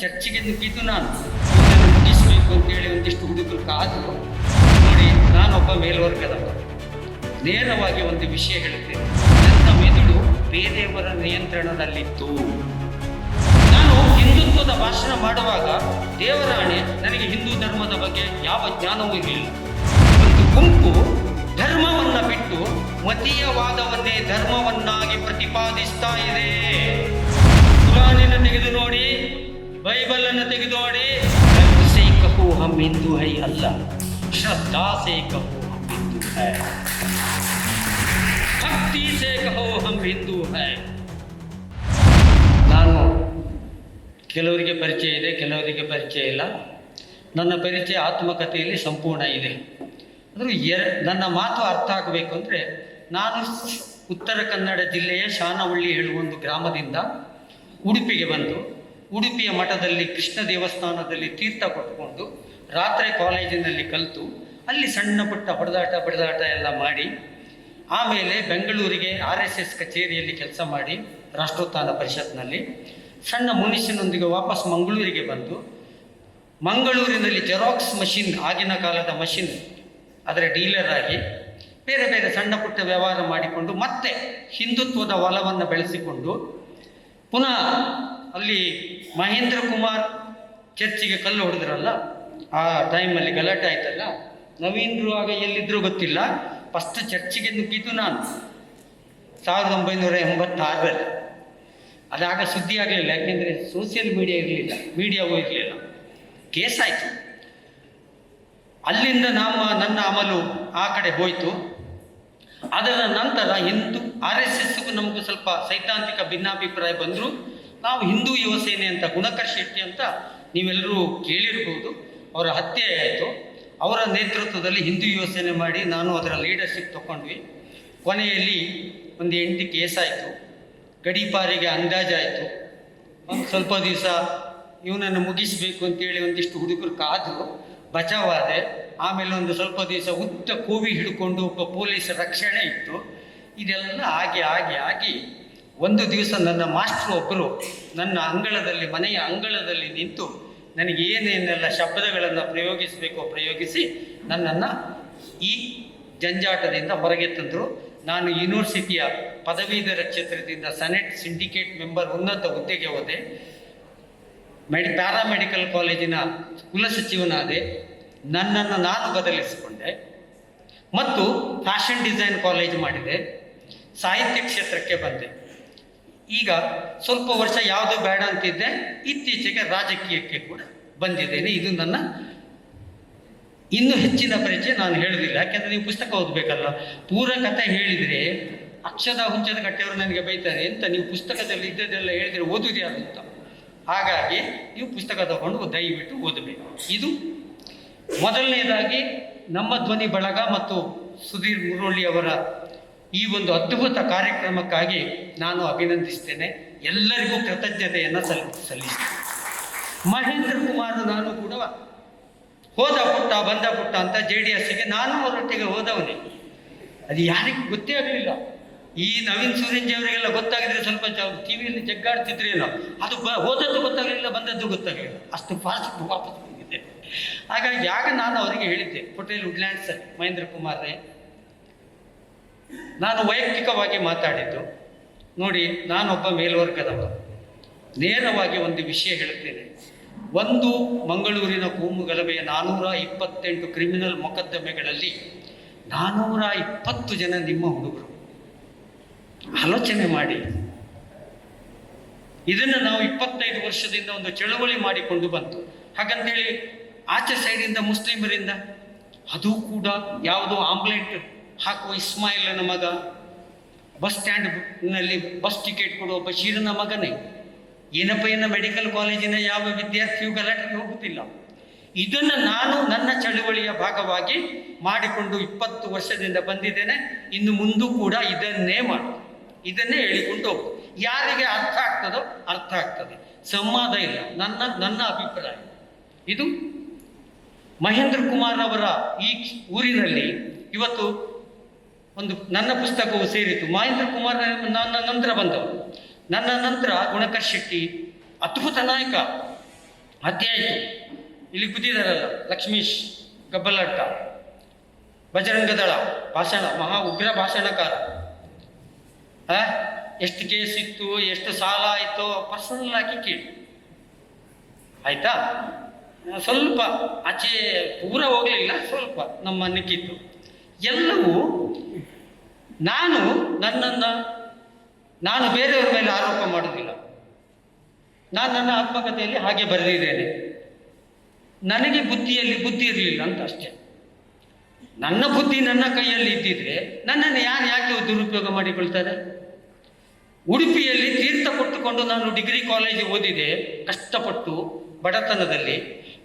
ಚರ್ಚಿಗೆ ನುಗ್ಗಿದ್ದು ನಾನು. ಮುಗಿಸ್ಬೇಕು ಅಂತೇಳಿ ಒಂದಿಷ್ಟು ಹುಡುಗರು ಕಾದು ನೋಡಿ, ನಾನೊಬ್ಬ ಮೇಲ್ವರ್ಗದವ ನೇರವಾಗಿ ಒಂದು ವಿಷಯ ಹೇಳುತ್ತೇನೆ. ನನ್ನ ಮೆದುಳು ಬೇರೆಯವರ ನಿಯಂತ್ರಣದಲ್ಲಿತ್ತು. ನಾನು ಹಿಂದುತ್ವದ ಭಾಷಣ ಮಾಡುವಾಗ ದೇವರಾಣೆ ನನಗೆ ಹಿಂದೂ ಧರ್ಮದ ಬಗ್ಗೆ ಯಾವ ಜ್ಞಾನವೂ ಇರಲಿಲ್ಲ ಒಂದು ಗುಂಪು ಧರ್ಮವನ್ನ ಬಿಟ್ಟು ಮತೀಯವಾದವನ್ನೇ ಧರ್ಮವನ್ನಾಗಿ ಪ್ರತಿಪಾದಿಸ್ತಾ ಇದೆ. ಕುರಾನಿನ ತೆಗೆದು ನೋಡಿ ಬೈಬಲ್ ಅನ್ನು ತೆಗೆದೋಡಿ ಸೇ ಹಮ್ ಹಿಂದೂ ಹೈ ಅಲ್ಲ. ಶ್ರದ್ಧಾ ಸೇ ಕಹೋ ಹಮ್ ಹಿಂದೂ ಹೈ ಭಕ್ತಿ ಸೇ ಕಹೋ ಹಮ್ ಹಿಂದೂ ಹೈ ನಾನು ಕೆಲವರಿಗೆ ಪರಿಚಯ ಇದೆ, ಕೆಲವರಿಗೆ ಪರಿಚಯ ಇಲ್ಲ. ನನ್ನ ಪರಿಚಯ ಆತ್ಮಕಥೆಯಲ್ಲಿ ಸಂಪೂರ್ಣ ಇದೆ. ಅಂದರೆ ಎರ, ನನ್ನ ಮಾತು ಅರ್ಥ ಆಗಬೇಕು ಅಂದರೆ ನಾನು ಉತ್ತರ ಕನ್ನಡ ಜಿಲ್ಲೆಯ ಶಾನವಳ್ಳಿ ಹೇಳುವ ಒಂದು ಗ್ರಾಮದಿಂದ ಉಡುಪಿಗೆ ಬಂದು ಉಡುಪಿಯ ಮಠದಲ್ಲಿ ಕೃಷ್ಣ ದೇವಸ್ಥಾನದಲ್ಲಿ ತೀರ್ಥ ಕೊಟ್ಟುಕೊಂಡು ರಾತ್ರಿ ಕಾಲೇಜಿನಲ್ಲಿ ಕಲಿತು, ಅಲ್ಲಿ ಸಣ್ಣ ಪುಟ್ಟ ಹೊಡೆದಾಟ ಬಡಿದಾಟ ಎಲ್ಲ ಮಾಡಿ, ಆಮೇಲೆ ಬೆಂಗಳೂರಿಗೆ ಆರ್ ಎಸ್ ಎಸ್ ಕಚೇರಿಯಲ್ಲಿ ಕೆಲಸ ಮಾಡಿ ರಾಷ್ಟ್ರೋತ್ಥಾನ ಪರಿಷತ್ನಲ್ಲಿ. ಸಣ್ಣ ಮುನಿಷನೊಂದಿಗೆ ವಾಪಸ್ ಮಂಗಳೂರಿಗೆ ಬಂದು, ಮಂಗಳೂರಿನಲ್ಲಿ ಜೆರಾಕ್ಸ್ ಮಷಿನ್, ಆಗಿನ ಕಾಲದ ಮಷಿನ್ ಅದರ ಡೀಲರ್ ಆಗಿ ಬೇರೆ ಬೇರೆ ಸಣ್ಣ ಪುಟ್ಟ ವ್ಯವಹಾರ ಮಾಡಿಕೊಂಡು ಮತ್ತೆ ಹಿಂದುತ್ವದ ಒಲವನ್ನು ಬೆಳೆಸಿಕೊಂಡು ಪುನಃ ಅಲ್ಲಿ ಮಹೇಂದ್ರ ಕುಮಾರ್ ಚರ್ಚಿಗೆ ಕಲ್ಲು ಹೊಡೆದ್ರಲ್ಲ, ಆ ಟೈಮಲ್ಲಿ ಗಲಾಟೆ ಆಯ್ತಲ್ಲ ನವೀನ್ರು ಆಗ ಎಲ್ಲಿದ್ರೂ ಗೊತ್ತಿಲ್ಲ. ಫಸ್ಟ್ ಚರ್ಚಿಗೆ ನುಗ್ಗಿದ್ದು ನಾನು. ಸಾವಿರದ ಒಂಬೈನೂರ ಎಂಬತ್ತಾರರಲ್ಲಿ. ಅದಾಗ ಸುದ್ದಿ ಆಗಲಿಲ್ಲ, ಯಾಕೆಂದರೆ ಸೋಷಿಯಲ್ ಮೀಡಿಯಾ ಇರಲಿಲ್ಲ ಮೀಡಿಯಾವೂ ಇರಲಿಲ್ಲ. ಕೇಸ್ ಆಯಿತು. ಅಲ್ಲಿಂದ ನಮ್ಮ, ನನ್ನ ಅಮಲು ಆ ಕಡೆ ಹೋಯಿತು. ಅದರ ನಂತರ ಹಿಂದೂ ಆರ್ ಎಸ್ ಎಸ್ಗೂ ನಮಗೂ ಸ್ವಲ್ಪ ಸೈದ್ಧಾಂತಿಕ ಭಿನ್ನಾಭಿಪ್ರಾಯ ಬಂದರೂ. ನಾವು ಹಿಂದೂ ಯುವಸೇನೆ ಅಂತ ಗುಣಕರ್ ಶೆಟ್ಟಿ ಅಂತ ನೀವೆಲ್ಲರೂ ಕೇಳಿರ್ಬೋದು. ಅವರ ಹತ್ಯೆ ಆಯಿತು. ಅವರ ನೇತೃತ್ವದಲ್ಲಿ ಹಿಂದೂ ಯುವಸೇನೆ ಮಾಡಿ ನಾನು ಅದರ ಲೀಡರ್ಶಿಪ್ ತಗೊಂಡ್ವಿ ಕೊನೆಯಲ್ಲಿ ಒಂದು ಎಂಟು ಕೇಸ್ ಆಯಿತು. ಗಡೀಪಾರಿಗೆ ಅಂದಾಜಾಯಿತು ಒಂದು ಸ್ವಲ್ಪ ದಿವಸ ಇವನನ್ನು ಮುಗಿಸಬೇಕು ಅಂತೇಳಿ ಒಂದಿಷ್ಟು ಹುಡುಗರು ಕಾದು ಬಚಾವಾದೆ. ಆಮೇಲೆ ಒಂದು ಸ್ವಲ್ಪ ದಿವಸ ಉದ್ದ ಕೋವಿ ಹಿಡ್ಕೊಂಡು ಒಬ್ಬ ಪೊಲೀಸ್ ರಕ್ಷಣೆ ಇತ್ತು. ಇದೆಲ್ಲ ಆಗಿ ಆಗಿ ಆಗಿ ಒಂದು ದಿವಸ ನನ್ನ ಮಾಸ್ಟರ್ ಒಬ್ಬರು ನನ್ನ ಅಂಗಳದಲ್ಲಿ, ಮನೆಯ ಅಂಗಳದಲ್ಲಿ ನಿಂತು ನನಗೆ ಏನೇನೆಲ್ಲ ಶಬ್ದಗಳನ್ನು ಪ್ರಯೋಗಿಸಬೇಕೋ ಪ್ರಯೋಗಿಸಿ ನನ್ನನ್ನು ಈ ಜಂಜಾಟದಿಂದ ಹೊರಗೆ ತಂದರು. ನಾನು ಯೂನಿವರ್ಸಿಟಿಯ ಪದವೀಧರ ಕ್ಷೇತ್ರದಿಂದ ಸೆನೆಟ್ ಸಿಂಡಿಕೇಟ್ ಮೆಂಬರ್ ಉನ್ನತ ಹುದ್ದೆಗೆ ಹೋದೆ. ಮೆಡಿ, ಪ್ಯಾರಾಮೆಡಿಕಲ್ ಕಾಲೇಜಿನ ಕುಲಸಚಿವನಾದೆ ನನ್ನನ್ನು ನಾನು ಬದಲಿಸಿಕೊಂಡೆ. ಮತ್ತು ಫ್ಯಾಷನ್ ಡಿಸೈನ್ ಕಾಲೇಜ್ ಮಾಡಿದೆ. ಸಾಹಿತ್ಯ ಕ್ಷೇತ್ರಕ್ಕೆ ಬಂದೆ. ಈಗ ಸ್ವಲ್ಪ ವರ್ಷ ಯಾವುದು ಬೇಡ ಅಂತಿದ್ದೆ, ಇತ್ತೀಚೆಗೆ ರಾಜಕೀಯಕ್ಕೆ ಕೂಡ ಬಂದಿದ್ದೇನೆ. ಇದು ನನ್ನ ಇನ್ನೂ ಹೆಚ್ಚಿನ ಪರಿಚಯ ನಾನು ಹೇಳುವುದಿಲ್ಲ. ಯಾಕೆಂದರೆ ನೀವು ಪುಸ್ತಕ ಓದಬೇಕಲ್ಲ. ಪೂರ ಕಥೆ ಹೇಳಿದರೆ ಅಕ್ಷದ ಹುಂಚದ ಕಟ್ಟೆಯವರು ನನಗೆ ಬೈತಾರೆ, ಎಂತ ನೀವು ಪುಸ್ತಕದಲ್ಲಿ ಇದ್ದದ್ದೆಲ್ಲ ಹೇಳಿದರೆ ಓದುವುದೇ ಅಂತ. ಹಾಗಾಗಿ ನೀವು ಪುಸ್ತಕ ತಗೊಂಡು ದಯವಿಟ್ಟು ಓದಬೇಕು. ಇದು ಮೊದಲನೇದಾಗಿ ನಮ್ಮ ಧ್ವನಿ ಬಳಗ ಮತ್ತು ಸುಧೀರ್ ಮುರೊಳ್ಳಿ ಅವರ ಈ ಒಂದು ಅದ್ಭುತ ಕಾರ್ಯಕ್ರಮಕ್ಕಾಗಿ ನಾನು ಅಭಿನಂದಿಸ್ತೇನೆ. ಎಲ್ಲರಿಗೂ ಕೃತಜ್ಞತೆಯನ್ನು ಸಲ್ ಸಲ್ಲಿಸ್ತೇನೆ. ಮಹೇಂದ್ರ ಕುಮಾರ್ ನಾನು ಕೂಡ ಹೋದ ಪುಟ್ಟ, ಬಂದ ಪುಟ್ಟ ಅಂತ ಜೆ ಡಿ ಎಸ್ಗೆ ನಾನು ಅವರೊಟ್ಟಿಗೆ ಹೋದವನೇ. ಅದು ಯಾರಿಗೂ ಗೊತ್ತೇ ಆಗಲಿಲ್ಲ. ಈ ನವೀನ್ ಸೂರ್ಯಂಜಿ ಅವರಿಗೆಲ್ಲ ಗೊತ್ತಾಗಿದ್ರೆ ಸ್ವಲ್ಪ ಟಿ ವಿಯಲ್ಲಿ ಜಗ್ಗಾಡ್ತಿದ್ರೇನೋ. ಅದು ಬ, ಹೋದದ್ದು ಗೊತ್ತಾಗಲಿಲ್ಲ, ಬಂದದ್ದು ಗೊತ್ತಾಗಲಿಲ್ಲ. ಅಷ್ಟು ಫಾಸ್ಟ್ ವಾಪಸ್ ಬಂದಿದ್ದೆ ಹಾಗಾಗಿ ಆಗ ನಾನು ಅವರಿಗೆ ಹೇಳಿದ್ದೆ, ಪಟೇಲ್ ವುಡ್ಲ್ಯಾಂಡ್ಸ್ ಮಹೇಂದ್ರ ಕುಮಾರ್ರೆ ನಾನು ವೈಯಕ್ತಿಕವಾಗಿ ಮಾತಾಡಿದ್ದು, ನೋಡಿ, ನಾನೊಬ್ಬ ಮೇಲ್ವರ್ಗದವ ನೇರವಾಗಿ ಒಂದು ವಿಷಯ ಹೇಳುತ್ತೇನೆ. ಒಂದು ಮಂಗಳೂರಿನ ಕೋಮು ಗಲಭೆಯ ನಾನ್ನೂರ ಇಪ್ಪತ್ತೆಂಟು ಕ್ರಿಮಿನಲ್ ಮೊಕದ್ದಮೆಗಳಲ್ಲಿ ನಾನ್ನೂರ ಇಪ್ಪತ್ತು ಜನ ನಿಮ್ಮ ಹುಡುಗರು. ಆಲೋಚನೆ ಮಾಡಿ. ಇದನ್ನು ನಾವು ಇಪ್ಪತ್ತೈದು ವರ್ಷದಿಂದ ಒಂದು ಚಳವಳಿ ಮಾಡಿಕೊಂಡು ಬಂತು ಹಾಗಂತೇಳಿ ಆಚೆ ಸೈಡಿಂದ ಮುಸ್ಲಿಮರಿಂದ, ಅದು ಕೂಡ ಯಾವುದೋ ಆಂಬ್ಲೆಂಟ್ ಹಾಕುವ ಇಸ್ಮಾಯಿಲ್ನ ಮಗ, ಬಸ್ ಸ್ಟ್ಯಾಂಡ್ನಲ್ಲಿ ಬಸ್ ಟಿಕೆಟ್ ಕೊಡುವ ಬಶೀರ್ನ ಮಗನೇ. ಏನಪ್ಪ ಏನ ಮೆಡಿಕಲ್ ಕಾಲೇಜಿನ ಯಾವ ವಿದ್ಯಾರ್ಥಿಯು ಗಲಾಟೆಗೆ ಹೋಗುತ್ತಿಲ್ಲ. ಇದನ್ನು ನಾನು ನನ್ನ ಚಳುವಳಿಯ ಭಾಗವಾಗಿ ಮಾಡಿಕೊಂಡು ಇಪ್ಪತ್ತು ವರ್ಷದಿಂದ ಬಂದಿದ್ದೇನೆ. ಇನ್ನು ಮುಂದೂ ಕೂಡ ಇದನ್ನೇ ಮಾಡು ಇದನ್ನೇ ಹೇಳಿಕೊಂಡು ಹೋಗು ಯಾರಿಗೆ ಅರ್ಥ ಆಗ್ತದೋ ಅರ್ಥ ಆಗ್ತದೆ. ಸಂವಾದ ಇಲ್ಲ. ನನ್ನ ನನ್ನ ಅಭಿಪ್ರಾಯ. ಇದು ಮಹೇಂದ್ರ ಕುಮಾರ್ ಅವರ ಈ ಊರಿನಲ್ಲಿ ಇವತ್ತು ಒಂದು ನನ್ನ ಪುಸ್ತಕವು ಸೇರಿತು. ಮಹೇಂದ್ರ ಕುಮಾರ್ ನನ್ನ ನಂತರ ಬಂದವು. ನನ್ನ ನಂತರ ಗುಣಕರ್ ಶೆಟ್ಟಿ, ಅದ್ಭುತ ನಾಯಕ. ಹತ್ಯೆ ಆಯಿತು. ಇಲ್ಲಿ ಕುದಿದಾರಲ್ಲ ಲಕ್ಷ್ಮೀಶ್, ಗಬ್ಬಲಟ್ಟ, ಬಜರಂಗದಳ, ಭಾಷಣ, ಮಹಾ ಉಗ್ರ ಭಾಷಣಕಾರ? ಎಷ್ಟು ಕೇಸ್ ಇತ್ತು, ಎಷ್ಟು ಸಾಲ ಆಯಿತು ಪರ್ಸನಲ್ ಆಗಿ ಕೇಳಿ. ಆಯ್ತಾ? ಸ್ವಲ್ಪ ಆಚೆ ಪೂರ ಹೋಗಲಿಲ್ಲ, ಸ್ವಲ್ಪ ನಮ್ಮ ನಿಕ್ಕಿತ್ತು ಎಲ್ಲವೂ ನಾನು ನನ್ನನ್ನು, ನಾನು ಬೇರೆಯವರ ಮೇಲೆ ಆರೋಪ ಮಾಡೋದಿಲ್ಲ ನಾನು ನನ್ನ ಆತ್ಮಕಥೆಯಲ್ಲಿ ಹಾಗೆ ಬರೆದಿದ್ದೇನೆ. ನನಗೆ ಬುದ್ಧಿಯಲ್ಲಿ ಬುದ್ಧಿ ಇರಲಿಲ್ಲ ಅಂತ ಅಷ್ಟೇ. ನನ್ನ ಬುದ್ಧಿ ನನ್ನ ಕೈಯಲ್ಲಿ ಇದ್ದಿದ್ರೆ ನನ್ನನ್ನು ಯಾರು ಯಾಕೆ ದುರುಪಯೋಗ ಮಾಡಿಕೊಳ್ತಾರೆ? ಉಡುಪಿಯಲ್ಲಿ ತೀರ್ಥ ಕೊಟ್ಟುಕೊಂಡು ನಾನು ಡಿಗ್ರಿ ಕಾಲೇಜಿಗೆ ಓದಿದೆ, ಕಷ್ಟಪಟ್ಟು ಬಡತನದಲ್ಲಿ,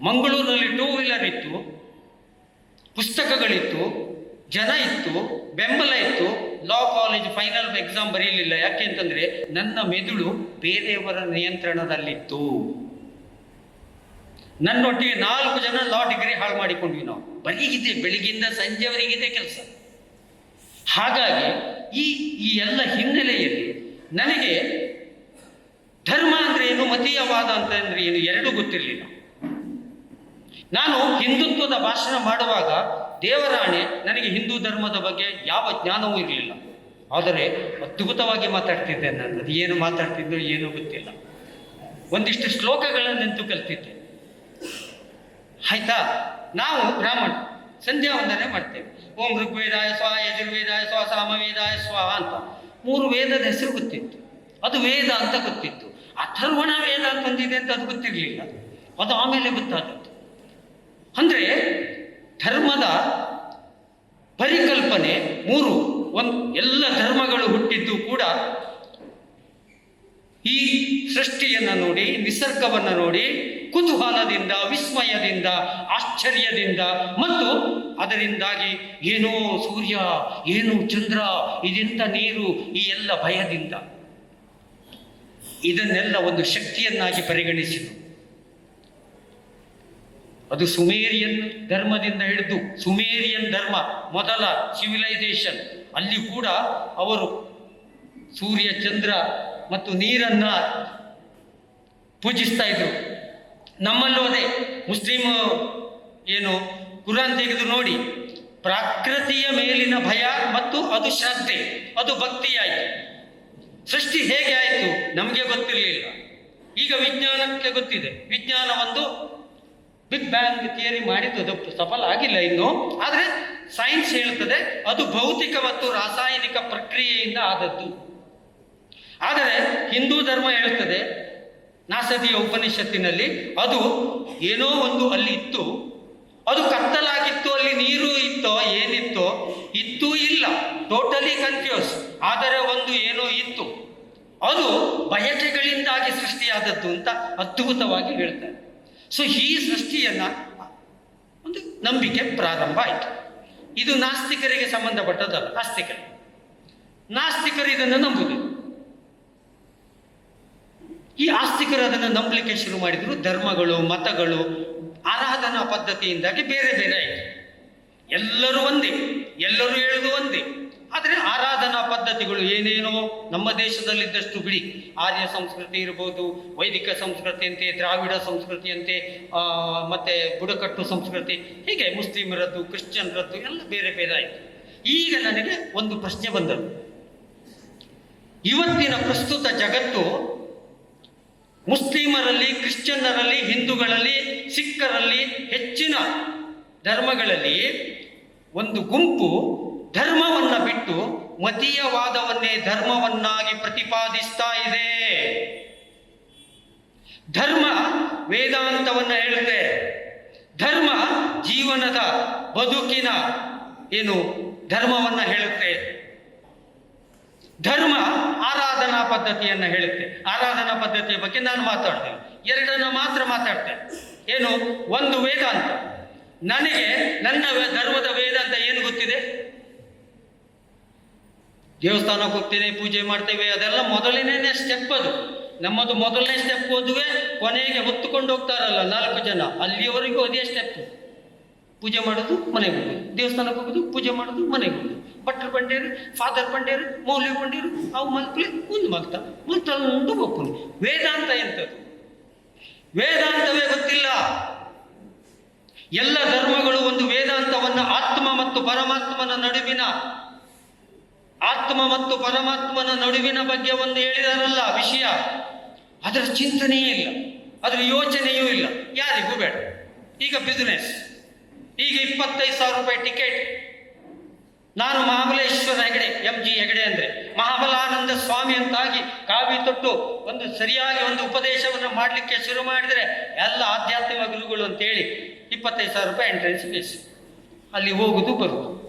ಮಂಗಳೂರಿನಲ್ಲಿ ಟೂ ವೀಲರ್ ಇತ್ತು, ಪುಸ್ತಕಗಳಿತ್ತು ಜನ ಇತ್ತು, ಬೆಂಬಲ ಇತ್ತು. ಲಾ ಕಾಲೇಜ್ ಫೈನಲ್ ಎಕ್ಸಾಮ್ ಬರೀಲಿಲ್ಲ. ಯಾಕೆ ಅಂತಂದ್ರೆ ನನ್ನ ಮೆದುಳು ಬೇರೆಯವರ ನಿಯಂತ್ರಣದಲ್ಲಿತ್ತು. ನನ್ನೊಟ್ಟಿಗೆ ನಾಲ್ಕು ಜನ ಲಾ ಡಿಗ್ರಿ ಹಾಳು ಮಾಡಿಕೊಂಡ್ವಿ ನಾವು. ಬರೀಗಿದೆ ಬೆಳಿಗ್ಗೆಯಿಂದ ಸಂಜೆವರೆಗಿದೆ ಕೆಲಸ. ಹಾಗಾಗಿ ಈ ಈ ಎಲ್ಲ ಹಿನ್ನೆಲೆಯಲ್ಲಿ ನನಗೆ ಧರ್ಮ ಅಂದ್ರೆ ಏನು, ಮತೀಯವಾದ ಅಂತ ಅಂದ್ರೆ ಏನು, ಎರಡೂ ಗೊತ್ತಿರಲಿಲ್ಲ. ನಾನು ಹಿಂದುತ್ವದ ಭಾಷಣ ಮಾಡುವಾಗ ದೇವರಾಣೆ ನನಗೆ ಹಿಂದೂ ಧರ್ಮದ ಬಗ್ಗೆ ಯಾವ ಜ್ಞಾನವೂ ಇರಲಿಲ್ಲ. ಆದರೆ ಅದ್ಭುತವಾಗಿ ಮಾತಾಡ್ತಿದ್ದೆ ನಾನು. ಅದು ಏನು ಮಾತಾಡ್ತಿದ್ದೋ ಏನೂ ಗೊತ್ತಿಲ್ಲ. ಒಂದಿಷ್ಟು ಶ್ಲೋಕಗಳನ್ನು ನಿಂತು ಕಲ್ತಿದ್ದೆ. ಆಯ್ತಾ? ನಾವು ಬ್ರಾಹ್ಮಣ. ಸಂಧ್ಯಾ ವಂದನೆ ಮಾಡ್ತೇವೆ. ಓಂ ಋಗ್ವೇದಾಯ ಸ್ವ, ಯಜುರ್ವೇದಾಯ ಸ್ವ, ಸಾಮವೇದಾಯ ಸ್ವ ಅಂತ. ಮೂರು ವೇದದ ಹೆಸರು ಗೊತ್ತಿತ್ತು. ಅದು ವೇದ ಅಂತ ಗೊತ್ತಿತ್ತು. ಅಥರ್ವಣ ವೇದ ಅಂತ ಒಂದಿದೆ ಅಂತ ಅದು ಗೊತ್ತಿರಲಿಲ್ಲ. ಅದು ಆಮೇಲೆ ಗೊತ್ತಾದದ್ದು. ಅಂದರೆ ಧರ್ಮದ ಪರಿಕಲ್ಪನೆ ಮೂರು. ಒಂದು, ಎಲ್ಲ ಧರ್ಮಗಳು ಹುಟ್ಟಿದ್ದು ಕೂಡ ಈ ಸೃಷ್ಟಿಯನ್ನು ನೋಡಿ, ನಿಸರ್ಗವನ್ನು ನೋಡಿ, ಕುತೂಹಲದಿಂದ, ವಿಸ್ಮಯದಿಂದ, ಆಶ್ಚರ್ಯದಿಂದ ಮತ್ತು ಅದರಿಂದಾಗಿ ಏನೋ ಸೂರ್ಯ, ಏನು ಚಂದ್ರ ಇದೆಂಥ ನೀರು, ಈ ಎಲ್ಲ ಭಯದಿಂದ ಇದನ್ನೆಲ್ಲ ಒಂದು ಶಕ್ತಿಯನ್ನಾಗಿ ಪರಿಗಣಿಸಿತು ಅದು ಸುಮೇರಿಯನ್ ಧರ್ಮದಿಂದ ಹಿಡಿದು ಸುಮೇರಿಯನ್ ಧರ್ಮ, ಮೊದಲ ಸಿವಿಲೈಸೇಷನ್ ಅಲ್ಲಿ ಕೂಡ ಅವರು ಸೂರ್ಯ, ಚಂದ್ರ ಮತ್ತು ನೀರನ್ನ ಪೂಜಿಸ್ತಾ ಇದ್ರು. ನಮ್ಮಲ್ಲೂ ಅದೇ. ಮುಸ್ಲಿಮ್ ಏನು ಕುರಾನ್ ತೆಗೆದು ನೋಡಿ, ಪ್ರಕೃತಿಯ ಮೇಲಿನ ಭಯ ಮತ್ತು ಅದು ಶ್ರದ್ಧೆ, ಅದು ಭಕ್ತಿಯಾಯಿತು. ಸೃಷ್ಟಿ ಹೇಗೆ ಆಯಿತು ನಮಗೆ ಗೊತ್ತಿರಲಿಲ್ಲ. ಈಗ ವಿಜ್ಞಾನಕ್ಕೆ ಗೊತ್ತಿದೆ. ವಿಜ್ಞಾನ ಒಂದು ಬಿಗ್ ಬ್ಯಾಂಗ್ ಥಿಯರಿ ಮಾಡಿದ್ದು ಅದು ಸಫಲ ಆಗಿಲ್ಲ ಇನ್ನು. ಆದರೆ ಸೈನ್ಸ್ ಹೇಳ್ತದೆ ಅದು ಭೌತಿಕ ಮತ್ತು ರಾಸಾಯನಿಕ ಪ್ರಕ್ರಿಯೆಯಿಂದ ಆದದ್ದು. ಆದರೆ ಹಿಂದೂ ಧರ್ಮ ಹೇಳ್ತದೆ ನಾಸದಿಯ ಉಪನಿಷತ್ತಿನಲ್ಲಿ, ಅದು ಏನೋ ಒಂದು ಅಲ್ಲಿ ಇತ್ತು. ಅದು ಕತ್ತಲಾಗಿತ್ತು, ಅಲ್ಲಿ ನೀರು ಇತ್ತೋ, ಏನಿತ್ತೋ, ಇತ್ತು ಇಲ್ಲ. ಟೋಟಲಿ ಕನ್ಫ್ಯೂಸ್ ಆದರೆ ಒಂದು ಏನೋ ಇತ್ತು. ಅದು ಬಯಕೆಗಳಿಂದಾಗಿ ಸೃಷ್ಟಿಯಾದದ್ದು ಅಂತ ಅದ್ಭುತವಾಗಿ ಹೇಳ್ತಾರೆ. ಸೊ ಈ ಸೃಷ್ಟಿಯನ್ನು ಒಂದು ನಂಬಿಕೆ ಪ್ರಾರಂಭ ಆಯಿತು. ಇದು ನಾಸ್ತಿಕರಿಗೆ ಸಂಬಂಧಪಟ್ಟದಲ್ಲ ಆಸ್ತಿಕರು. ನಾಸ್ತಿಕರು ಇದನ್ನು ನಂಬುದು. ಈ ಆಸ್ತಿಕರು ಅದನ್ನು ನಂಬಲಿಕ್ಕೆ ಶುರು ಮಾಡಿದ್ರು, ಧರ್ಮಗಳು, ಮತಗಳು, ಆರಾಧನಾ ಪದ್ಧತಿಯಿಂದಾಗಿ ಬೇರೆ ಬೇರೆ ಆಯಿತು. ಎಲ್ಲರೂ ಒಂದೇ, ಎಲ್ಲರೂ ಹೇಳುವುದು ಒಂದೇ. ಆದರೆ ಆರಾಧನಾ ಪದ್ಧತಿಗಳು ಏನೇನೋ ನಮ್ಮ ದೇಶದಲ್ಲಿದ್ದಷ್ಟು ಬಿಡಿ. ಆರ್ಯ ಸಂಸ್ಕೃತಿ ಇರ್ಬೋದು, ವೈದಿಕ ಸಂಸ್ಕೃತಿಯಂತೆ, ದ್ರಾವಿಡ ಸಂಸ್ಕೃತಿಯಂತೆ ಮತ್ತು ಬುಡಕಟ್ಟು ಸಂಸ್ಕೃತಿ, ಹೀಗೆ ಮುಸ್ಲಿಮರದ್ದು, ಕ್ರಿಶ್ಚಿಯನ್ರದ್ದು ಎಲ್ಲ ಬೇರೆ ಬೇರೆ ಆಯಿತು. ಈಗ ನನಗೆ ಒಂದು ಪ್ರಶ್ನೆ ಬಂದರು ಇವತ್ತಿನ ಪ್ರಸ್ತುತ ಜಗತ್ತು ಮುಸ್ಲಿಮರಲ್ಲಿ, ಕ್ರಿಶ್ಚಿಯನ್ನರಲ್ಲಿ, ಹಿಂದೂಗಳಲ್ಲಿ, ಸಿಖ್ಖರಲ್ಲಿ ಹೆಚ್ಚಿನ ಧರ್ಮಗಳಲ್ಲಿ ಒಂದು ಗುಂಪು ಧರ್ಮವನ್ನ ಬಿಟ್ಟು ಮತೀಯವಾದವನ್ನೇ ಧರ್ಮವನ್ನಾಗಿ ಪ್ರತಿಪಾದಿಸ್ತಾ ಇದೆ. ಧರ್ಮ ವೇದಾಂತವನ್ನ ಹೇಳುತ್ತೆ. ಧರ್ಮ ಜೀವನದ ಬದುಕಿನ ಏನು ಧರ್ಮವನ್ನ ಹೇಳುತ್ತೆ. ಧರ್ಮ ಆರಾಧನಾ ಪದ್ಧತಿಯನ್ನು ಹೇಳುತ್ತೆ. ಆರಾಧನಾ ಪದ್ಧತಿಯ ಬಗ್ಗೆ ನಾನು ಮಾತಾಡ್ತೇನೆ. ಎರಡನ್ನ ಮಾತ್ರ ಮಾತಾಡ್ತೇನೆ. ಏನು? ಒಂದು ವೇದಾಂತ. ನನಗೆ ನನ್ನ ಧರ್ಮದ ವೇದಾಂತ ಏನು ಗೊತ್ತಿದೆ? ದೇವಸ್ಥಾನಕ್ಕೆ ಹೋಗ್ತೇನೆ, ಪೂಜೆ ಮಾಡ್ತೇವೆ, ಅದೆಲ್ಲ ಮೊದಲನೇ ಸ್ಟೆಪ್ ಅದು. ನಮ್ಮದು ಮೊದಲನೇ ಸ್ಟೆಪ್ ಓದುವೆ ಕೊನೆಗೆ ಹೊತ್ತುಕೊಂಡು ಹೋಗ್ತಾರಲ್ಲ ನಾಲ್ಕು ಜನ, ಅಲ್ಲಿಯವರೆಗೂ ಅದೇ ಸ್ಟೆಪ್ ಪೂಜೆ ಮಾಡೋದು, ಮನೆಗೆ ಹೋಗೋದು. ದೇವಸ್ಥಾನಕ್ಕೆ ಹೋಗೋದು, ಪೂಜೆ ಮಾಡೋದು, ಮನೆಗೆ ಹೋಗೋದು. ಭಟ್ರು ಬಂಡೇರು ಫಾದರ್ ಬಂಡೇರು, ಮೌಲ್ಯ ಬಂಡೇರು, ಅವು ಮಲ್ಕಲಿ ಮುಂದೆ ಮಲ್ತ ಮುಂದೆ ಹೋಗ್ಕೊಂಡು ವೇದಾಂತ ಎಂಥದ್ದು ವೇದಾಂತವೇ ಗೊತ್ತಿಲ್ಲ. ಎಲ್ಲ ಧರ್ಮಗಳು ಒಂದು ವೇದಾಂತವನ್ನು ಆತ್ಮ ಮತ್ತು ಪರಮಾತ್ಮನ ನಡುವಿನ ಆತ್ಮ ಮತ್ತು ಪರಮಾತ್ಮನ ನಡುವಿನ ಬಗ್ಗೆ ಒಂದು ಹೇಳಿದಾರಲ್ಲ ವಿಷಯ. ಅದರ ಚಿಂತನೆಯೇ ಇಲ್ಲ. ಅದರ ಯೋಚನೆಯೂ ಇಲ್ಲ. ಯಾರಿಗೂ ಬೇಡ. ಈಗ ಬಿಸ್ನೆಸ್ ಈಗ ಇಪ್ಪತ್ತೈದು ಸಾವಿರ ರೂಪಾಯಿ ಟಿಕೆಟ್ ನಾನು ಮಹಾಬಲೇಶ್ವರ ಹೆಗಡೆ ಎಂ ಜಿ ಹೆಗಡೆ ಅಂದ್ರೆ ಮಹಾಬಲಾನಂದ ಸ್ವಾಮಿ ಅಂತಾಗಿ ಕಾವಿ ತೊಟ್ಟು ಒಂದು ಸರಿಯಾಗಿ ಒಂದು ಉಪದೇಶವನ್ನು ಮಾಡಲಿಕ್ಕೆ ಶುರು ಮಾಡಿದರೆ ಎಲ್ಲ ಆಧ್ಯಾತ್ಮಿಕ ಗುರುಗಳು ಅಂತೇಳಿ ಇಪ್ಪತ್ತೈದು ಸಾವಿರ ರೂಪಾಯಿ ಎಂಟ್ರೆನ್ಸ್ ಫೀಸ್ ಅಲ್ಲಿ ಹೋಗುದು ಬರುವುದು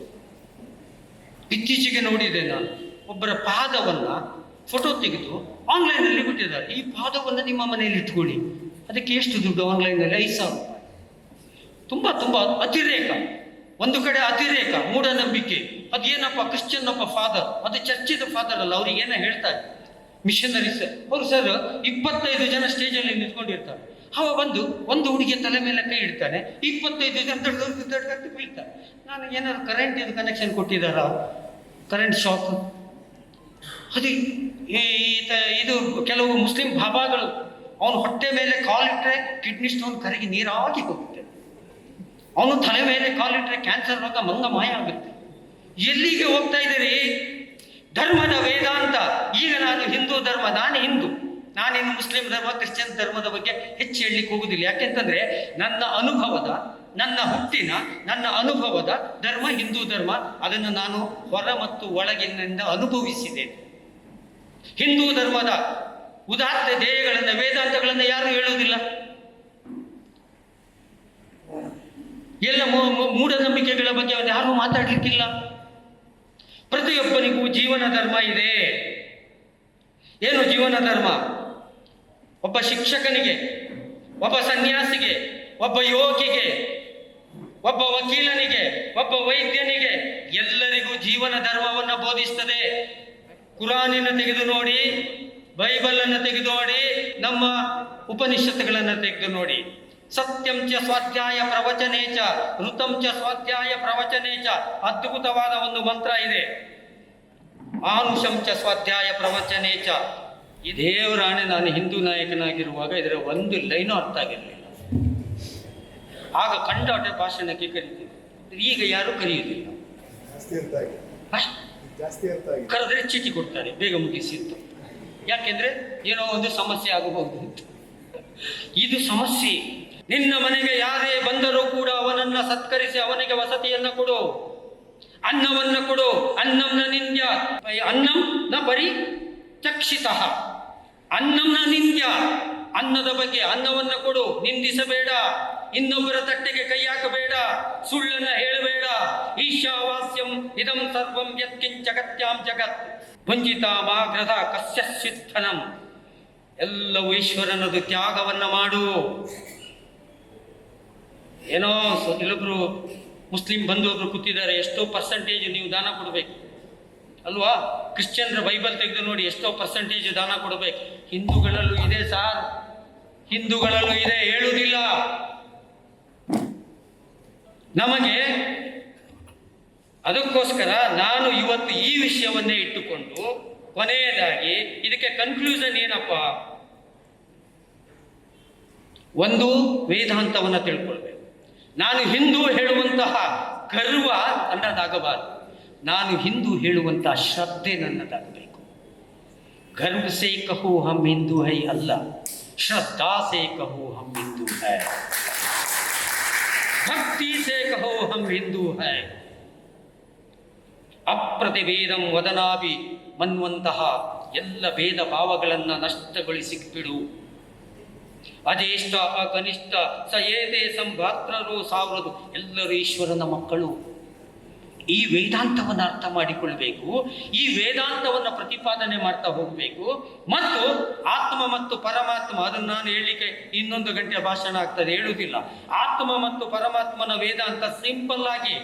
ಇತ್ತೀಚೆಗೆ ನೋಡಿದೆ ನಾನು. ಒಬ್ಬರ ಪಾದವನ್ನು ಫೋಟೋ ತೆಗೆದು ಆನ್ಲೈನಲ್ಲಿ ಬಿಟ್ಟಿದ್ದಾರೆ. ಈ ಪಾದವನ್ನು ನಿಮ್ಮ ಮನೆಯಲ್ಲಿ ಇಟ್ಕೊಳ್ಳಿ. ಅದಕ್ಕೆ ಎಷ್ಟು ದುಡ್ಡು ಆನ್ಲೈನಲ್ಲಿ ಐದು ಸಾವಿರ ತುಂಬ ತುಂಬ ಅತಿರೇಕ. ಒಂದು ಕಡೆ ಅತಿರೇಕ, ಮೂಢನಂಬಿಕೆ. ಅದೇನಪ್ಪ ಕ್ರಿಶ್ಚಿಯನ್ ಒಬ್ಬ ಫಾದರ್ ಅದು ಚರ್ಚಿದ ಫಾದರ್ ಅಲ್ಲ ಅವ್ರಿಗೆ ಏನೋ ಹೇಳ್ತಾರೆ? ಮಿಷನರಿ ಸರ್ ಅವರು ಸರ್, ಇಪ್ಪತ್ತೈದು ಜನ ಸ್ಟೇಜಲ್ಲಿ ನಿಂತ್ಕೊಂಡಿರ್ತಾರೆ. ಅವ ಬಂದು, ಒಂದು ಹುಡುಗಿಯ ತಲೆ ಮೇಲೆ ಕೈ ಇಡ್ತಾನೆ, ಇಪ್ಪತ್ತೈದು ಜನ ದೊಡ್ಡ ದೊಡ್ಡ ಬೀಳ್ತಾರೆ ನಾನು ಏನಾದ್ರು ಕರೆಂಟ್ ಇದು ಕನೆಕ್ಷನ್ ಕೊಟ್ಟಿದ್ದಾರ? ಕರೆಂಟ್ ಶಾಕ್ ಅದು ಈತ- ಇದು ಕೆಲವು ಮುಸ್ಲಿಂ ಬಾಬಾಗಳು, ಅವನು ಹೊಟ್ಟೆ ಮೇಲೆ ಕಾಲಿಟ್ಟರೆ ಕಿಡ್ನಿ ಸ್ಟೋನ್ ಕರಗಿ ನೀರಾಗಿ ಹೋಗುತ್ತೆ. ಅವನು ತಲೆ ಮೇಲೆ ಕಾಲಿಟ್ಟರೆ ಕ್ಯಾನ್ಸರ್ ರೋಗ ಮಂಗ ಮಾಯ ಆಗುತ್ತೆ. ಎಲ್ಲಿಗೆ ಹೋಗ್ತಾ ಇದ್ದೀರಿ? ಧರ್ಮದ ವೇದಾಂತ. ಈಗ ನಾನು ಹಿಂದೂ ಧರ್ಮ, ನಾನು ಹಿಂದೂ. ನಾನಿನ್ನು ಮುಸ್ಲಿಂ ಧರ್ಮ ಕ್ರಿಶ್ಚಿಯನ್ ಧರ್ಮದ ಬಗ್ಗೆ ಹೆಚ್ಚು ಹೇಳಲಿಕ್ಕೆ ಹೋಗುದಿಲ್ಲ. ಯಾಕೆಂತಂದ್ರೆ ನನ್ನ ಅನುಭವದ, ನನ್ನ ಹುಟ್ಟಿನ, ನನ್ನ ಅನುಭವದ ಧರ್ಮ, ಹಿಂದೂ ಧರ್ಮ, ಅದನ್ನು ನಾನು ಹೊರ ಮತ್ತು ಒಳಗಿನಿಂದ ಅನುಭವಿಸಿದೆ. ಹಿಂದೂ ಧರ್ಮದ ಉದಾತ್ತ ಧ್ಯೇಯಗಳನ್ನು ವೇದಾಂತಗಳನ್ನು ಯಾರು ಹೇಳುವುದಿಲ್ಲ? ಎಲ್ಲ ಮೂಢನಂಬಿಕೆಗಳ ಬಗ್ಗೆ ಯಾರೂ ಮಾತಾಡ್ಲಿಕ್ಕಿಲ್ಲ. ಪ್ರತಿಯೊಬ್ಬನಿಗೂ ಜೀವನ ಧರ್ಮ ಇದೆ. ಏನು ಜೀವನ ಧರ್ಮ? ಒಬ್ಬ ಶಿಕ್ಷಕನಿಗೆ, ಒಬ್ಬ ಸನ್ಯಾಸಿಗೆ, ಒಬ್ಬ ಯೋಗಿಗೆ, ಒಬ್ಬ ವಕೀಲನಿಗೆ, ಒಬ್ಬ ವೈದ್ಯನಿಗೆ ಎಲ್ಲರಿಗೂ ಜೀವನ ಧರ್ಮವನ್ನು ಬೋಧಿಸ್ತದೆ. ಕುರಾನಿನ ತೆಗೆದು ನೋಡಿ ಬೈಬಲ್ ಅನ್ನು ತೆಗೆದು ನೋಡಿ, ನಮ್ಮ ಉಪನಿಷತ್ತುಗಳನ್ನು ತೆಗೆದು ನೋಡಿ. ಸತ್ಯಂ ಚ ಸ್ವಾಧ್ಯಾಯ ಪ್ರವಚನೇಚ ಋತಂ ಚ ಸ್ವಾಧ್ಯಾಯ ಪ್ರವಚನೇಚ ಅದ್ಭುತವಾದ ಒಂದು ಮಂತ್ರ ಇದೆ. ಆನುಷಂ ಚ ಸ್ವಾಧ್ಯಾಯ ಪ್ರವಚನೇ ಚ ಈ ದೇವರಾಣೆ ನಾನು ಹಿಂದೂ ನಾಯಕನಾಗಿರುವಾಗ ಇದರ ಒಂದು ಲೈನು ಅರ್ಥ ಆಗಿರಲಿಲ್ಲ. ಆಗ ಕಂಡಾಟ ಭಾಷಣಕ್ಕೆ ಕರೀತೀವಿ ಈಗ ಯಾರು ಕರೆಯುವುದಿಲ್ಲ. ಕರೆದ್ರೆ ಚೀಟಿ ಕೊಡ್ತಾರೆ ಬೇಗ ಮುಗಿಸಿತ್ತು ಯಾಕೆಂದ್ರೆ ಏನೋ ಒಂದು ಸಮಸ್ಯೆ ಆಗಬಹುದು ಇದು ಸಮಸ್ಯೆ. ನಿನ್ನ ಮನೆಗೆ ಯಾರೇ ಬಂದರೂ ಕೂಡ ಅವನನ್ನ ಸತ್ಕರಿಸಿ ಅವನಿಗೆ ವಸತಿಯನ್ನ ಕೊಡು. ಅನ್ನವನ್ನ ಕೊಡು. ಅನ್ನಂನ ನಿಂದ್ಯ. ಅನ್ನಂ ನ ಪರಿ ಚಕ್ಷಿತ ಅನ್ನಂನ ನಿಂದ್ಯ ಅನ್ನದ ಬಗ್ಗೆ ಅನ್ನವನ್ನ ಕೊಡು, ನಿಂದಿಸಬೇಡ. ಇನ್ನೊಬ್ಬರ ತಟ್ಟೆಗೆ ಕೈ ಹಾಕಬೇಡ, ಸುಳ್ಳನ್ನ ಹೇಳಬೇಡ. ಈಶಾವಾಸ್ಯಂ ಇದಂ ಸರ್ವಂ ಯತ್ಕಿಂಚಗತ್ಯಾಂ ಜಗತ್. ಭುಂಜಿತ ಮಾಗ್ರದ ಸಿದ್ಧನಂ. ಎಲ್ಲವೂ ಈಶ್ವರನದು ತ್ಯಾಗವನ್ನ ಮಾಡು. ಏನೋ ಇಲ್ಲೊಬ್ರು ಮುಸ್ಲಿಂ ಬಂಧು ಒಬ್ರು ಕೂತಿದ್ದಾರೆ, ಎಷ್ಟೋ ಪರ್ಸೆಂಟೇಜ್ ನೀವು ದಾನ ಕೊಡಬೇಕು. ಅಲ್ವಾ? ಕ್ರಿಶ್ಚಿಯನ್ರ ಬೈಬಲ್ ತೆಗೆದು ನೋಡಿ ಎಷ್ಟೋ ಪರ್ಸೆಂಟೇಜ್ ದಾನ ಕೊಡಬೇಕು. ಹಿಂದೂಗಳಲ್ಲೂ ಇದೆ ಸಾರ್. ಹಿಂದೂಗಳಲ್ಲೂ ಇದೆ, ಹೇಳುವುದಿಲ್ಲ. ನಮಗೆ ಅದಕ್ಕೋಸ್ಕರ ನಾನು ಇವತ್ತು ಈ ವಿಷಯವನ್ನೇ ಇಟ್ಟುಕೊಂಡು ಕೊನೆಯದಾಗಿ ಇದಕ್ಕೆ ಕನ್ಕ್ಲೂಷನ್ ಏನಪ್ಪ? ಒಂದು ವೇದಾಂತವನ್ನು ತಿಳ್ಕೊಳ್ಬೇಕು. ನಾನು ಹಿಂದೂ ಹೇಳುವಂತಹ ಗರ್ವ ನನ್ನದಾಗಬಾರದು ನಾನು ಹಿಂದೂ ಹೇಳುವಂತಹ ಶ್ರದ್ಧೆ ನನ್ನದಾಗಬೇಕು. गर्व से कहो हम हिंदू है अल्लाह श्रद्धा से कहो हम हिंदू है भक्ति से कहो हम हिंदू है ಅಪ್ರತಿಭೇದಂ ವದನಾಭಿ ಮನ್ವಂತಹ ಎಲ್ಲ ಭೇದ ಭಾವಗಳನ್ನು ನಷ್ಟಗೊಳಿಸಿ ಬಿಡು ಅಜೇಷ್ಠ ಅಕನಿಷ್ಠ ಸ ಏದೇ ಸಂಭಾತ್ರರು ಸಾವಿರದು ಎಲ್ಲರೂ ಈಶ್ವರನ ಮಕ್ಕಳು ಈ ವೇದಾಂತವನ್ನು ಅರ್ಥ ಮಾಡಿಕೊಳ್ಬೇಕು, ಈ ವೇದಾಂತವನ್ನು ಪ್ರತಿಪಾದನೆ ಮಾಡ್ತಾ ಹೋಗಬೇಕು, ಮತ್ತು ಆತ್ಮ ಮತ್ತು ಪರಮಾತ್ಮ, ಅದನ್ನು ನಾನು ಹೇಳಲಿಕ್ಕೆ ಇನ್ನೊಂದು ಗಂಟೆ ಭಾಷಣ ಆಗ್ತದೆ ಹೇಳುವುದಿಲ್ಲ. ಆತ್ಮ ಮತ್ತು ಪರಮಾತ್ಮನ ವೇದಾಂತ ಸಿಂಪಲ್ ಆಗಿ,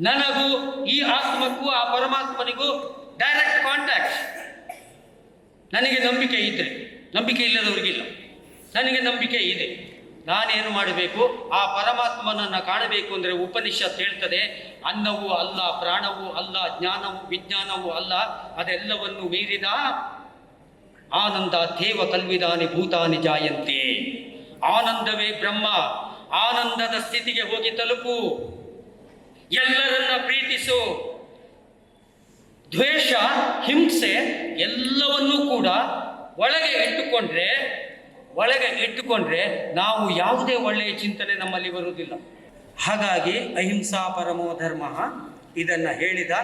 ನನಗೂ ಈ ಆತ್ಮಕ್ಕೂ, ಆ ಪರಮಾತ್ಮನಿಗೂ ಡೈರೆಕ್ಟ್ ಕಾಂಟ್ಯಾಕ್ಟ್ ನನಗೆ ನಂಬಿಕೆ ಇದೆ ನಂಬಿಕೆ ಇಲ್ಲದವ್ರಿಗಿಲ್ಲ. ನನಗೆ ನಂಬಿಕೆ ಇದೆ. ನಾನೇನು ಮಾಡಬೇಕು? ಆ ಪರಮಾತ್ಮನನ್ನು ಕಾಣಬೇಕು ಅಂದರೆ ಉಪನಿಷತ್ ಹೇಳ್ತದೆ, ಅನ್ನವೂ ಅಲ್ಲ, ಪ್ರಾಣವೂ ಅಲ್ಲ, ಜ್ಞಾನವೂ ವಿಜ್ಞಾನವೂ ಅಲ್ಲ, ಅದೆಲ್ಲವನ್ನು ಮೀರಿದ ಆನಂದ ದೇವ ಕಲ್ವಿದಾನಿ ಭೂತಾನಿ ಜಾಯಂತೆ. ಆನಂದವೇ ಬ್ರಹ್ಮ, ಆನಂದದ ಸ್ಥಿತಿಗೆ ಹೋಗಿ ತಲುಪು. ಎಲ್ಲರನ್ನ ಪ್ರೀತಿಸು. ದ್ವೇಷ, ಹಿಂಸೆ ಎಲ್ಲವನ್ನೂ ಕೂಡ ಒಳಗೆ ಇಟ್ಟುಕೊಂಡ್ರೆ ಒಳಗೆ ಇಟ್ಟುಕೊಂಡ್ರೆ ನಾವು ಯಾವುದೇ ಒಳ್ಳೆಯ ಚಿಂತನೆ ನಮ್ಮಲ್ಲಿ ಬರುವುದಿಲ್ಲ. ಹಾಗಾಗಿ ಅಹಿಂಸಾ ಪರಮೋ ಧರ್ಮ, ಇದನ್ನು ಹೇಳಿದ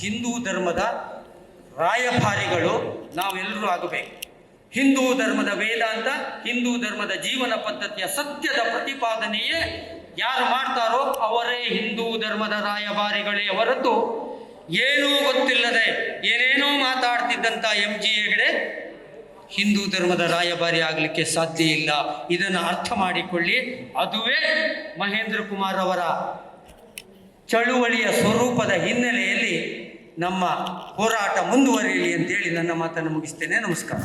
ಹಿಂದೂ ಧರ್ಮದ ರಾಯಭಾರಿಗಳು ನಾವೆಲ್ಲರೂ ಆಗಬೇಕು. ಹಿಂದೂ ಧರ್ಮದ ವೇದಾಂತ, ಹಿಂದೂ ಧರ್ಮದ ಜೀವನ ಪದ್ಧತಿಯ ಸತ್ಯದ ಪ್ರತಿಪಾದನೆಯೇ ಯಾರು ಮಾಡ್ತಾರೋ ಅವರೇ ಹಿಂದೂ ಧರ್ಮದ ರಾಯಭಾರಿಗಳೇ ಹೊರತು ಏನೂ ಗೊತ್ತಿಲ್ಲದೆ ಏನೇನೋ ಮಾತಾಡ್ತಿದ್ದಂಥ ಎಂ ಜಿ ಹೆಗಡೆ ಹಿಂದೂ ಧರ್ಮದ ರಾಯಭಾರಿ ಆಗಲಿಕ್ಕೆ ಸಾಧ್ಯ ಇಲ್ಲ. ಇದನ್ನು ಅರ್ಥ ಮಾಡಿಕೊಳ್ಳಿ. ಅದುವೇ ಮಹೇಂದ್ರ ಕುಮಾರ್ ಅವರ ಚಳುವಳಿಯ ಸ್ವರೂಪದ ಹಿನ್ನೆಲೆಯಲ್ಲಿ ನಮ್ಮ ಹೋರಾಟ ಮುಂದುವರಿಯಲಿ ಅಂತೇಳಿ ನನ್ನ ಮಾತನ್ನು ಮುಗಿಸ್ತೇನೆ. ನಮಸ್ಕಾರ.